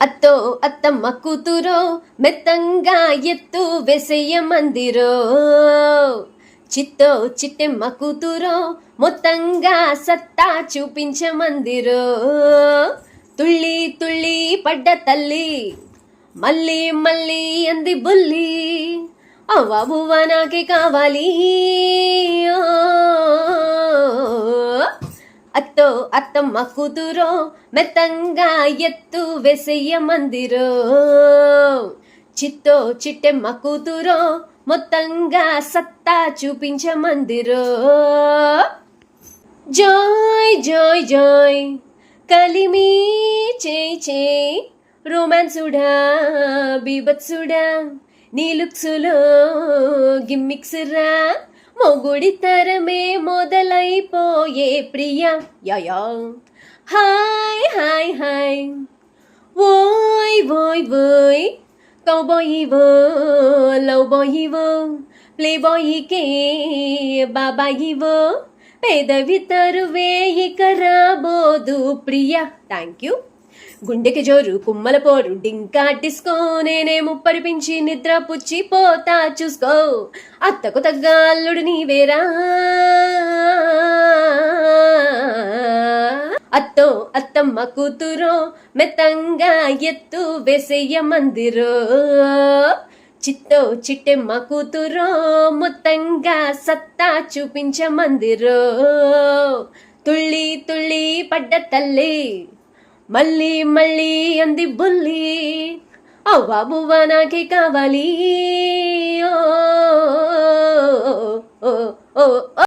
అత్తో అత్తమ్మ కూతురో మెత్తంగా ఎత్తు వెసయ్య మందిరో. చిత్తో చిట్టెమ్మ కూతురో మొత్తంగా సత్తా చూపించ మందిరో. తుళ్ళి తుళ్ళి పడ్డ తల్లి మళ్ళీ మళ్ళీ అంది బుల్లి అవ్వ బువ్వ నాకే కావాలి అత్తో అత్తమ్మ కూతురో మెత్తంగా ఎత్తు వెసయ్య మందిరో. చిత్తో చిట్టెమ్మ కూతురో మొత్తంగా సత్తా చూపించ మందిరో. జాయ్ జాయ్ జాయ్ కలిమి చేయి చేయి రొమాన్సుడా బీభత్సుడా నీ లుక్సులో గిమ్మిక్స్ రా మొగుడి తరమే మొదలైపోయే ప్రియ. యయా హాయ్ హాయ్ హాయ్. ఓయ్ ఓయ్ ఓయ్. కౌబాయివో లవ్ బాయివో ప్లే బాయికే బాబాయివో పెదవి తరువే ఇక రాబోదు ప్రియ. థ్యాంక్ యూ గుండెకి జోరు కుమ్మల పోరు డింకా డిస్కో నేనే ముప్పరిపించి నిద్ర పుచ్చి పోతా చూసుకో. అత్తకు తగ్గ అల్లుడు నీవేరా? అత్తో అత్తమ్మ కూతురో మెత్తంగా ఎత్తు వేసేయ మందిరో. చిత్తో చిట్టెమ్మ కూతురో మొత్తంగా సత్తా చూపించ మందిరో. తుళ్ళి తుళ్ళి పడ్డ తల్లి. మళ్ళీ మళ్ళీ అంది బుల్లి అవ్వ బువ్వ నాకే కావాలి ఓ, ఓ, ఓ, ఓ, ఓ.